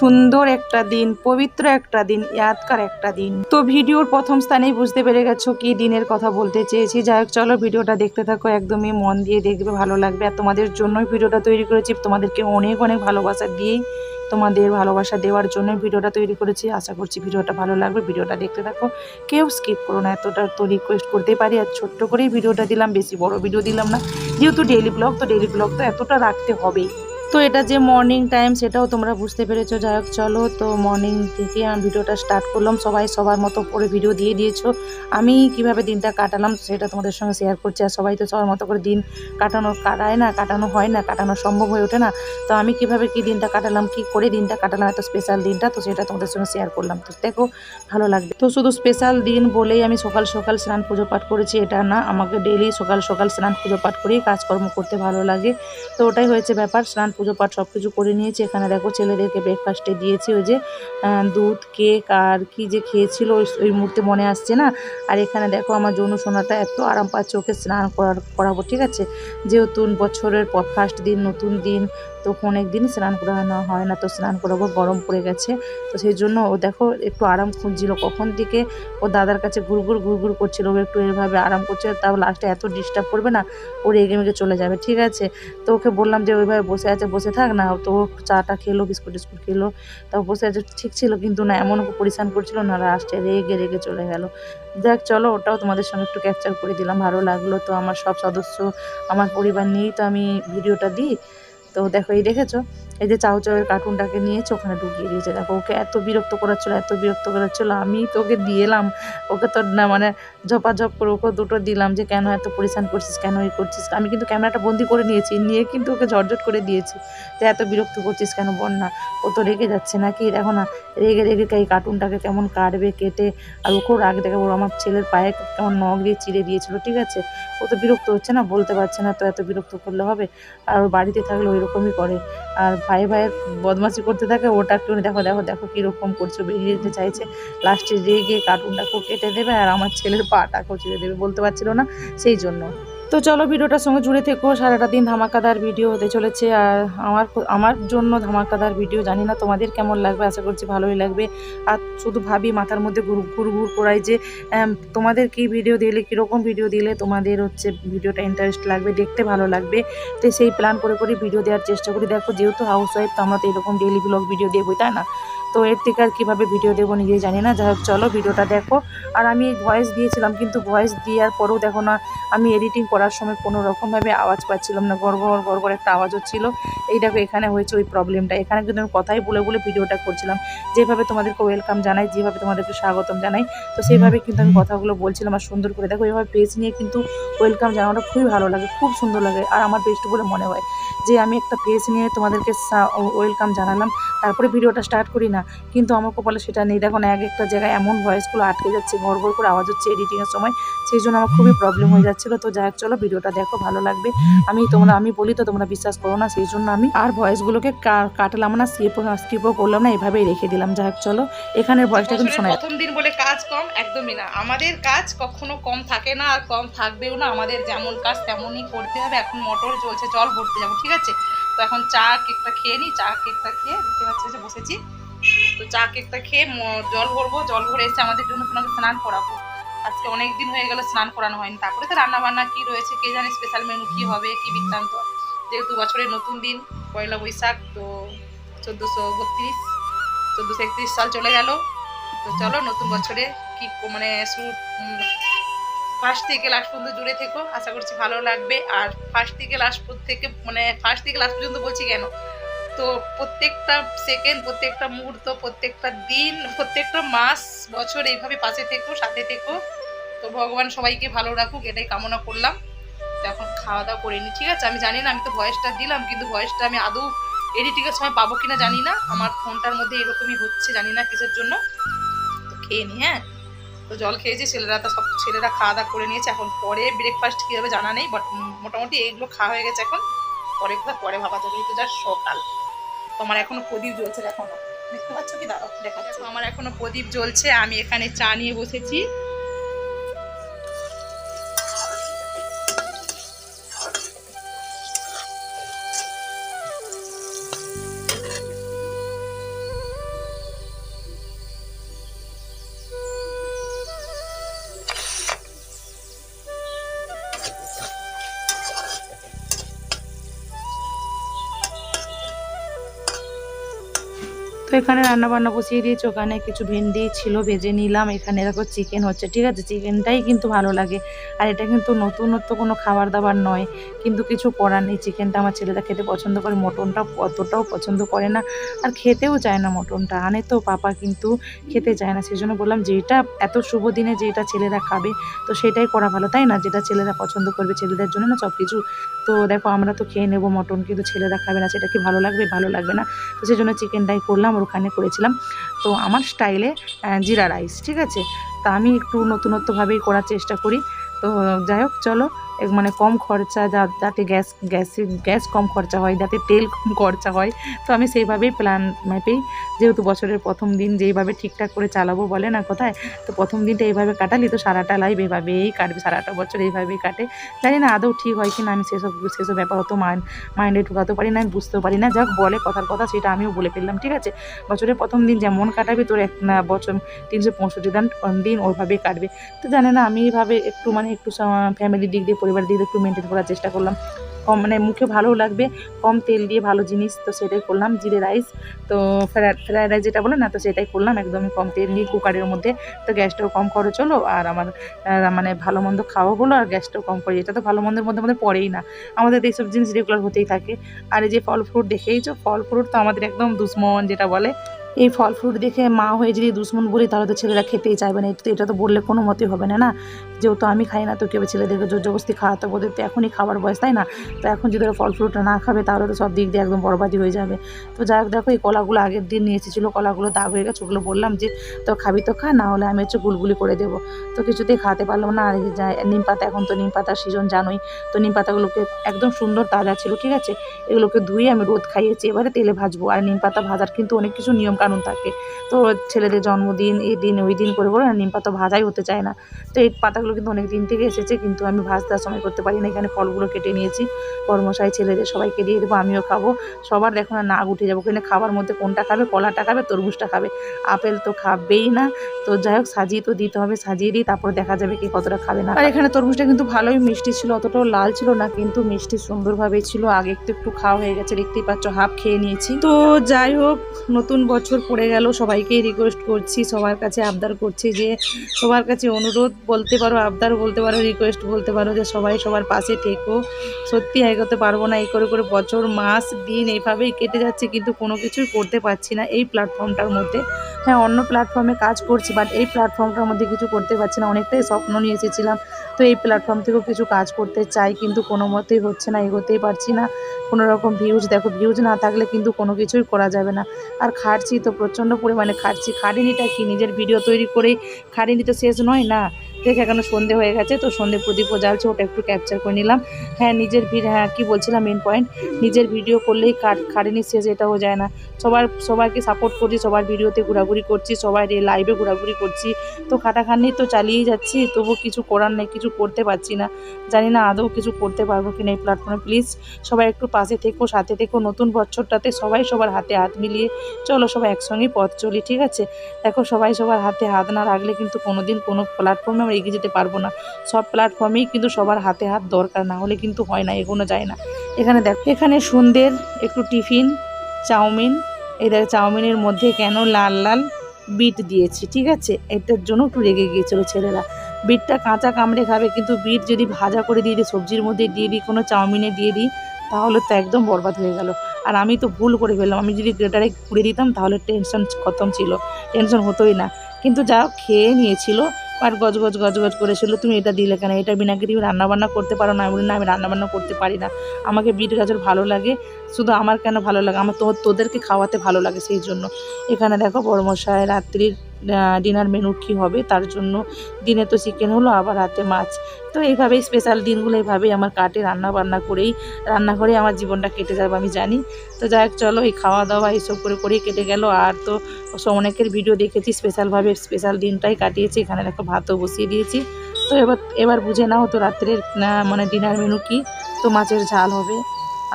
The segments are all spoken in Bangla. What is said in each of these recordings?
সুন্দর একটা দিন, পবিত্র একটা দিন ইয়াদকার একটা দিন। তো ভিডিওর প্রথম স্থানেই বুঝতে পেরে গেছো কি দিনের কথা বলতে চেয়েছি। যাই হোক, চলো ভিডিওটা দেখতে থাকো, একদমই মন দিয়ে দেখবে, ভালো লাগবে। আর তোমাদের জন্যই ভিডিওটা তৈরি করেছি, তোমাদেরকে অনেক অনেক ভালোবাসা দিয়েই তোমাদের ভালোবাসা দেওয়ার জন্য ভিডিওটা তৈরি করেছি। আশা করছি ভিডিওটা ভালো লাগবে, ভিডিওটা দেখতে থাকো। কেউ স্কিপ করো না, এতটা তো রিকোয়েস্ট করতেই পারি। আর ছোট্ট করেই ভিডিওটা দিলাম, বেশি বড় ভিডিও দিলাম না। যেহেতু ডেইলি ব্লগ তো ডেইলি ব্লগ তো এতটা রাখতে হবেই। তো এটা যে মর্নিং টাইম সেটাও তোমরা বুঝতে পেরেছ। যাই হোক, চলো তো মর্নিং থেকে আমি ভিডিওটা স্টার্ট করলাম। সবাই সবার মতো করে ভিডিও দিয়ে দিয়েছ। আমি কীভাবে দিনটা কাটালাম সেটা তোমাদের সঙ্গে শেয়ার করছি। আর সবাই তো সবার মতো করে দিন কাটানো কাটায় না, কাটানো হয় না, কাটানো সম্ভব হয়ে ওঠে না। তো আমি কীভাবে কি দিনটা কাটালাম, কি করে দিনটা কাটালাম, এত স্পেশাল দিনটা, তো সেটা তোমাদের সঙ্গে শেয়ার করলাম। তো দেখো, ভালো লাগবে। তো শুধু স্পেশাল দিন বলেই আমি সকাল সকাল স্নান পুজো পাঠ করেছি, এটা না। আমাকে ডেলি সকাল সকাল স্নান পুজো পাঠ করেই কাজকর্ম করতে ভালো লাগে। তো ওটাই হয়েছে ব্যাপার, স্নান পুজো পাঠ সব কিছু করে নিয়েছি। এখানে দেখো ছেলেদেরকে ব্রেকফাস্টে দিয়েছি। ওই যে দুধ কেক আর কি যে খেয়েছিল, ওই- মুহূর্তে মনে আসছে না। আর এখানে দেখো আমার যৌন সোনাটা এত আরাম পাচ্ছে, ওকে স্নান করার, করাবো, ঠিক আছে? যেহেতু বছরের পর ফার্স্ট দিন, নতুন দিন তো অনেক দিন স্নান করানো হয় না, তো স্নান করাবো গরম পড়ে গেছে। তো সেই জন্য ও দেখো একটু আরাম খুঁজছিল কখন থেকে ও দাদার কাছে ঘুরঘুর ঘুরঘুর করছিল ও একটু এভাবে আরাম করছে, তাও লাস্টে এত ডিস্টার্ব করবে না, ও রেগে মেগে চলে যাবে, ঠিক আছে? তো ওকে বললাম যে ওইভাবে বসে আছে, বসে থাক না, তো ও চাটা খেলো, বিস্কুট টিস্কুট খেলো। তাও বসে আছে, ঠিক ছিল কিন্তু না, এমন ওকে পরিশান করছিল না লাস্টে রেগে রেগে চলে গেল। দেখ চলো, ওটাও তোমাদের সঙ্গে একটু ক্যাপচার করে দিলাম, ভালো লাগল। তো আমার সব সদস্য, আমার পরিবার নিয়েই তো আমি ভিডিওটা দিই। তো দেখো এই দেখেছ? এই যে চাউ চাউয়ের কার্টুনটাকে নিয়েছে ওখানে ঢুকিয়ে দিয়েছে। দেখো, ওকে এত বিরক্ত করাচ্ছিল, এত বিরক্ত করাচ্ছিল, আমি তো ওকে দিয়েলাম। ওকে তো না মানে ঝপাঝপ করে ওকে দুটো দিলাম যে, কেন এত পরিশান করছিস? কেন এই করছিস? আমি কিন্তু ক্যামেরাটা বন্দি করে নিয়েছি, নিয়ে কিন্তু ওকে ঝটঝট করে দিয়েছি যে, এত বিরক্ত করছিস কেন বল না ও তো রেগে যাচ্ছে নাকি? দেখো না, রেগে রেগে এই কার্টুনটাকে কেমন কাটবে, কেটে? আর ওকেও রাগ দেখে ওর আমার ছেলের পায়ে কেমন নখ দিয়ে চিড়ে দিয়েছিল, ঠিক আছে? ও তো বিরক্ত হচ্ছে না, বলতে পারছে না তো এত বিরক্ত করলে হবে? আর ওর বাড়িতে থাকলে ওই রকমই করে। আর ভাই ভাইয়ের বদমাশি করতে থাকে, ওটা একটু দেখো দেখো দেখো কীরকম করছ, বেরিয়ে যেতে চাইছে। লাস্টে রেগে খুব কেটে দেবে আর আমার ছেলের পাটা চিড়ে দেবে, বলতে পারছিল না। সেই জন্য তো চলো ভিডিওটার সঙ্গে জুড়ে থেকো, সারাটা দিন ধামাকাদার ভিডিও হতে চলেছে আর আমার আমার জন্য ধামাকাদার ভিডিও, জানি না তোমাদের কেমন লাগবে, আশা করছি ভালোই লাগবে। আর শুধু ভাবি মাথার মধ্যে ঘুর ঘুর ঘুর করাই যে তোমাদের কি ভিডিও দিলে, কীরকম ভিডিও দিলে তোমাদের হচ্ছে ভিডিওটা ইন্টারেস্ট লাগবে, দেখতে ভালো লাগবে। তো সেই প্ল্যান করে করে ভিডিও দেওয়ার চেষ্টা করি। দেখো যেহেতু হাউস ওয়াইফ তো আমরা তো এরকম ডেলি ব্লগ ভিডিও দেবই, তাই না? তো এর থেকে আর কীভাবে ভিডিও দেবো নিজেই জানি না। যাই হোক, চলো ভিডিওটা দেখো। আর আমি ভয়েস দিয়েছিলাম, কিন্তু ভয়েস দেওয়ার পরেও দেখো না, আমি এডিটিং করার সময় কোনো রকমভাবে আওয়াজ পাচ্ছিলাম না। গড় গড় গড় গড় একটা আওয়াজ হচ্ছিল এই দেখো, এখানে হয়েছে ওই প্রবলেমটা এখানে কিন্তু আমি কথাই বলে বলে ভিডিওটা করছিলাম। যেভাবে তোমাদেরকে ওয়েলকাম জানাই, যেভাবে তোমাদেরকে স্বাগতম জানাই, তো সেইভাবে কিন্তু আমি কথাগুলো বলছিলাম আর সুন্দর করে। দেখো এইভাবে পেজ নিয়ে কিন্তু ওয়েলকাম জানানোটা খুবই ভালো লাগে, খুব সুন্দর লাগে। আর আমার বেস্ট বলে মনে হয় যে, আমি একটা পেজ নিয়ে তোমাদেরকে ওয়েলকাম জানালাম, তারপরে ভিডিওটা স্টার্ট করি না। কিন্তু আমার কপালে সেটা নেই। দেখো না এক একটা জায়গায় এমন ভয়েসগুলো আটকে যাচ্ছে ঘর ঘর করে আওয়াজ হচ্ছে এডিটিংয়ের সময়। সেই জন্য আমার খুবই প্রবলেম হয়ে যাচ্ছিল। তো যাই হোক চলো ভিডিওটা দেখো ভালো লাগবে। আমি তোমরা আমি বলি তো তোমরা বিশ্বাস করো না। সেই জন্য আমি আর ভয়েসগুলোকে কাটলাম না স্কিপও স্কিপও করলাম না এভাবেই রেখে দিলাম। যাই হোক চলো। এখানের ভয়েসটা কিন্তু শোনা প্রথম দিন বলে কাজ কম? একদমই না। আমাদের কাজ কখনো কম থাকে না আর কম থাকবেও না। আমাদের যেমন কাজ তেমনই করতে হবে। এখন মোটর চলছে জল ভরতে যাব ঠিক আছে? তো এখন চা কেকটা খেয়ে নিই চা কেকটা খেয়ে দেখতে পাচ্ছি বসেছি। তো চা কেকটা খেয়ে জল ভরবো, জল ভরে এসে আমাদের জন্য সোনাকে স্নান করাবো। আজকে অনেক দিন হয়ে গেল স্নান করানো হয়নি। তারপরে তো রান্না বান্না কি রয়েছে, কে জানে স্পেশাল মেনু কী হবে, কি বৃত্তান্ত। যেহেতু বছরের নতুন দিন, পয়লা বৈশাখ, তো চোদ্দোশো বত্রিশ, চোদ্দোশো একত্রিশ সাল চলে গেল। তো চলো নতুন বছরে কি মানে শুরু ফার্স্ট থেকে লাস্ট পর্যন্ত জুড়ে থেকো। আশা করছি ভালো লাগবে। আর ফার্স্ট থেকে লাস্ট থেকে মানে ফার্স্ট থেকে লাস্ট পর্যন্ত বলছি কেন? তো প্রত্যেকটা সেকেন্ড প্রত্যেকটা মুহূর্ত, প্রত্যেকটা দিন, প্রত্যেকটা মাস, বছর এইভাবে পাশে থেকো, সাথে থেকো। তো ভগবান সবাইকে ভালো রাখুক, এটাই কামনা করলাম। তো এখন খাওয়া দাওয়া করে নিই ঠিক আছে? আমি জানি না, আমি তো ভয়েসটা দিলাম, কিন্তু ভয়েসটা আমি আদৌ এডিটিংয়ের সময় পাবো কিনা জানি না। আমার ফোনটার মধ্যে এরকমই হচ্ছে, জানি না কিসের জন্য। তো খেয়ে নি হ্যাঁ? তো জল খেয়েছি, ছেলেরা তো সব, ছেলেরা খাওয়া দাওয়া করে নিয়েছে। এখন পরে ব্রেকফাস্ট কী হবে জানা নেই বাট মোটামুটি এইগুলো খাওয়া হয়ে গেছে এখন। পরে পরে ভাবা যাবে, এটা যা সকাল। তোমার এখনও প্রদীপ জ্বলছে এখনও দেখতে পাচ্ছ কি দাঁড়াও, দেখাচ্ছ। আমার এখনও প্রদীপ জ্বলছে, আমি এখানে চা নিয়ে বসেছি। তো এখানে রান্না বান্না বসিয়ে দিয়েছি, ওখানে কিছু ভেন্ডি ছিল, ভেজে নিলাম। এখানে দেখো চিকেন হচ্ছে, ঠিক আছে? চিকেনটাই কিন্তু ভালো লাগে। আর এটা কিন্তু নতুনত্ব কোনো খাবার দাবার নয়। কিন্তু কিছু করার নেই। চিকেনটা আমার ছেলেরা খেতে পছন্দ করে মটনটা অতটাও পছন্দ করে না। আর খেতেও চায় না মটনটা। আনে তো পাপা কিন্তু খেতে চায় না। সেই জন্য বললাম, যেটা এত শুভ দিনে যেটা ছেলেরা খাবে, তো সেটাই করা ভালো, তাই না? যেটা ছেলেরা পছন্দ করবে ছেলেদের জন্য না সব কিছু তো দেখো, আমরা তো খেয়ে নেব মটন, কিন্তু ছেলেরা খাবে না। সেটা কি ভালো লাগবে? ভালো লাগবে না। তো সেই জন্য চিকেনটাই করলাম। ওখানে করেছিলাম। তো আমার স্টাইলে জিরা রাইস ঠিক আছে? তা আমি একটু নতুনত্বভাবেই করার চেষ্টা করি। তো যাই হোক, চলো। মানে কম খরচা, যা, যাতে গ্যাস গ্যাসে গ্যাস কম খরচা হয়, যাতে তেল কম খরচা হয়। তো আমি সেইভাবেই প্ল্যান ম্যাপেই যেহেতু বছরের প্রথম দিন যেইভাবে ঠিকঠাক করে চালাবো বলে না কোথায়, তো প্রথম দিনটা এইভাবে কাটালি তো সারাটা লাইফ এইভাবেই কাটবে, সারাটা বছর এইভাবেই কাটে। জানি না আদৌ ঠিক হয় কি না আমি সেসব সেসব ব্যাপার অত মাইন্ড মাইন্ডে ঢুকাতে পারি না, আমি বুঝতেও পারি না। যাক বলে কথার কথা সেটা আমিও বলে ফেললাম, ঠিক আছে? বছরের প্রথম দিন যেমন কাটাবে, তোর এক, না, বছর তিনশো পঁয়ষট্টি দিন দিন ওইভাবেই কাটবে। তো জানে না আমি এইভাবে একটু মানে একটু ফ্যামিলির দিক দিয়ে পরিবারের দিক দিয়ে একটু মেনটেন করার চেষ্টা করলাম। কম মানে মুখে ভালো লাগবে, কম তেল দিয়ে ভালো জিনিস, তো সেটাই করলাম, জিরে রাইস। তো ফ্রাইড রাইস যেটা বলে না, তো সেটাই করলাম, একদমই কম তেল দিয়ে কুকারের মধ্যে। তো গ্যাসটাও কম খরচ হলো, আর আমার মানে ভালো মন্দ খাওয়া হলো, আর গ্যাসটাও কম করে। এটা তো ভালো মন্দের মধ্যে আমাদের পড়েই না। আমাদের এইসব জিনিস রেগুলার হতেই থাকে। আর এই যে ফল ফ্রুট দেখেইছো? ফল ফ্রুট তো আমাদের একদম দুশ্মন যেটা বলে এই ফল ফ্রুট দেখে মা হয়ে যদি দুশ্মন বলি, তাহলে তো ছেলেরা খেতেই চাইবে না। এটা তো এটা তো বললে কোনো মতেই হবে না না? যেহেতু আমি খাই না, তো কেউ ছেলেদেরকে জোর জবস্তি খাওয়াতে ওদের তো এখনই খাবার বয়স, তাই না? তো এখন যদি ওরা ফল ফ্রুটটা না খাবে, তাহলে তো সব দিক দিয়ে একদম বরবাদি হয়ে যাবে। তো যাই হোক, দেখো, এই কলাগুলো আগের দিন নিয়ে এসেছিল, কলাগুলো দাগ হয়ে গেছে, ওগুলো বললাম যে তো খাবি তো খা, না হলে আমি হচ্ছে গুলগুলি করে দেবো। তো কিছুতেই খাওয়াতে পারলাম না, আর নিম পাতা এখন তো নিম পাতার সিজন জানোই। তো নিম পাতাগুলোকে একদম সুন্দর তাজা ছিল, ঠিক আছে? এগুলোকে ধুয়ে আমি রোদ খাইয়েছি, এবারে তেলে ভাজবো। আর নিম পাতা ভাজার কিন্তু অনেক কিছু নিয়ম কানুন থাকে। তো ছেলেদের জন্মদিন এই দিন ওই দিন করে করে নিম পাতা ভাজাই হতে চায় না। তো এই পাতাগুলো কিন্তু অনেক দিন থেকে এসেছে কিন্তু আমি ভাজতে আর সময় করতে পারি না। এখানে ফলগুলো কেটে নিয়েছি। কর্মশাই ছেলেদের সবাইকে দিয়ে দেবো আমিও খাব। সবার দেখো না নাক উঠে যাব। কিন্তু খাবার মধ্যে কোনটা খাবে? কলাটা খাবে? তরমুজটা খাবে? আপেল তো খাবেই না। তো যাই হোক সাজিয়ে তো দিতে হবে সাজিয়ে দিই তারপর দেখা যাবে কে কতটা খাবে না আর এখানে তরমুজটা কিন্তু ভালোই মিষ্টি ছিল অতটাও লাল ছিল না কিন্তু মিষ্টি সুন্দরভাবেই ছিল। আগে একটু একটু খাওয়া হয়ে গেছে দেখতেই পাচ্ছ হাফ খেয়ে নিয়েছি। তো যাই হোক নতুন বছর পড়ে গেল, সবাইকেই রিকোয়েস্ট করছি, সবার কাছে আবদার করছি যে, সবার কাছে অনুরোধ, বলতে পারো আবদার, বলতে পারো রিকোয়েস্ট বলতে পারো যে সবাই সবার পাশে থেকো। সত্যি এগোতে পারব না, এই করে করে বছর, মাস, দিন এইভাবেই কেটে যাচ্ছে, কিন্তু কোনো কিছুই করতে পারছি না এই প্ল্যাটফর্মটার মধ্যে। হ্যাঁ অন্য প্ল্যাটফর্মে কাজ করছি বাট এই প্ল্যাটফর্মটার মধ্যে কিছু করতে পারছি না, অনেকটাই স্বপ্ন নিয়ে এসেছিলাম। তো এই প্ল্যাটফর্ম থেকেও কিছু কাজ করতে চাই, কিন্তু কোনো মতেই হচ্ছে না, এগোতেই পারছি না। কোনো রকম ভিউজ দেখো ভিউজ না থাকলে কিন্তু কোনো কিছুই করা যাবে না। আর খাটছি তো প্রচণ্ড পরিমাণে খাটছি। খাটিনিটা কি? নিজের ভিডিও তৈরি করে তো শেষ নয় না? দেখ, এখনও সন্ধে হয়ে গেছে, তো সন্ধে প্রদীপও জ্বালছে, ওটা একটু ক্যাপচার করে নিলাম। হ্যাঁ নিজের ভিড় হ্যাঁ কী বলছিলাম মেন পয়েন্ট নিজের ভিডিও করলেই খাটিনি শেষ এটাও যায় না। সবার, সবাইকে সাপোর্ট করছি, সবার ভিডিওতে ঘোরাঘুরি করছি সবাই লাইভে ঘোরাঘুরি করছি। তো খাটাখানি তো চালিয়েই যাচ্ছি তবু কিছু করার নেই, কিছু করতে পারছি না। জানি না আদৌ কিছু করতে পারব কি না এই প্ল্যাটফর্মে প্লিজ সবাই একটু পাশে থেকো, সাথে থেকো, নতুন বছরটাতে সবাই সবার হাতে হাত মিলিয়ে চলো সবাই একসঙ্গেই পথ চলি, ঠিক আছে? দেখো, সবাই সবার হাতে হাত না রাখলে কিন্তু কোনো দিন কোনো প্ল্যাটফর্মে আমরা এগিয়ে যেতে পারব না। সব প্ল্যাটফর্মেই কিন্তু সবার হাতে হাত দরকার, না হলে কিন্তু হয় না, এগোনো যায় না। এখানে দেখ, এখানে সন্ধ্যের একটু টিফিন, চাউমিন, এই দেখ চাউমিনের মধ্যে কেন লাল লাল বিট দিয়েছি, ঠিক আছে? এটার জন্য একটু রেগে গিয়েছিল ছেলেরা। বিটটা কাঁচা কামড়ে খাবে, কিন্তু বিট যদি ভাজা করে দিয়ে দিই, সবজির মধ্যে দিয়ে দিই, কোনো চাউমিনে দিয়ে দিই, তাহলে তো একদম বরবাদ হয়ে গেল। আর আমি তো ভুল করে ফেললাম, আমি যদি গ্রেটারে ঘুরে দিতাম, তাহলে টেনশন খতম ছিল, টেনশন হতোই না। কিন্তু যা খেয়ে নিয়েছিল আর গজ গজ গজ গজ করেছিল তুমি এটা দিলে কেন? এটা বিনাকে তুমি রান্নাবান্না করতে পারো না? আমি বলি, না, আমি রান্নাবান্না করতে পারি না। আমাকে বিট গাজর ভালো লাগে শুধু আমার কেন ভালো লাগে? আমার তো তোদেরকে খাওয়াতে ভালো লাগে সেই জন্য এখানে দেখো বড়মশাই রাত্রির ডিনার মেনু কী হবে? তার জন্য দিনে তো চিকেন হলো, আবার রাতে মাছ। তো এইভাবেই স্পেশাল দিনগুলো এইভাবেই আমার কাটে রান্না বান্না করেই। রান্নাঘরেই আমার জীবনটা কেটে যাবে, আমি জানি। তো যাই হোক, চলো এই খাওয়া দাওয়া এইসব করে করেই কেটে গেল। আর তো সব অনেকের ভিডিও দেখেছি স্পেশালভাবে স্পেশাল দিনটাই কাটিয়েছি। এখানে দেখো ভাতও বসিয়ে দিয়েছি। তো এবার এবার বুঝে নাও তো রাত্রের মানে ডিনার মেনু কি? তো মাছের ঝাল হবে।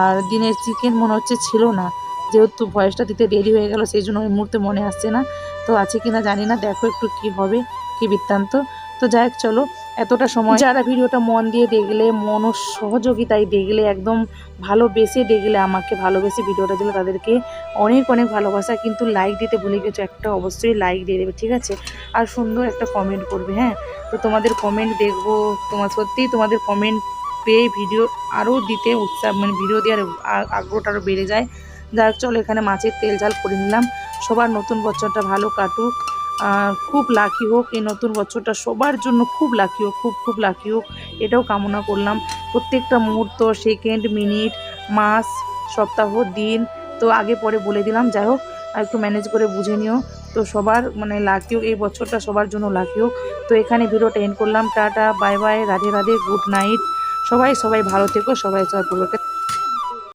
আর দিনের চিকেন মনে হচ্ছে ছিল না। যেহেতু ভয়েসটা দিতে দেরি হয়ে গেল, সেই জন্য ওই মুহূর্তে মনে আসছে না। তো আছে কি না জানি না, দেখো একটু কি হবে, কি বৃত্তান্ত। তো যাই চলো, এতটা সময় যারা ভিডিওটা মন দিয়ে দেখলে, মন সহযোগিতায় দেখলে, একদম ভালোবেসে দেখলে, আমাকে ভালোবেসে ভিডিওটা দিলে, তাদেরকে অনেক অনেক ভালোবাসা। কিন্তু লাইক দিতে ভুলে গেছো, একটা অবশ্যই লাইক দিয়ে দেবে, ঠিক আছে? আর সুন্দর একটা কমেন্ট করবে হ্যাঁ? তো তোমাদের কমেন্ট দেখব, তোমার সত্যিই তোমাদের কমেন্ট পেয়ে ভিডিও আরও দিতে উৎসাহ মানে ভিডিও দেওয়ার আগ্রহটা আরও বেড়ে যায়। যাক চলো এখানে মাছের তেল ঝাল করে নিলাম। সবার নতুন বছরটা ভালো কাটুক। খুব লাকি হোক, এই নতুন বছরটা সবার জন্য খুব লাকি হোক, খুব খুব লাকি হোক, এটাও কামনা করলাম। প্রত্যেকটা মুহূর্ত সেকেন্ড মিনিট মাস, সপ্তাহ, দিন, তো আগে পরে বলে দিলাম। যাই হোক, আর একটু ম্যানেজ করে বুঝে নিও। তো সবার মানে লাকি হোক, এই বছরটা সবার জন্য লাকি হোক। তো এখানে ভিডিওটা এন্ড করলাম। Tata bye bye Radhe Radhe good night সবাই সবাই ভালো থেকো সবাই সবাই পূর্বকে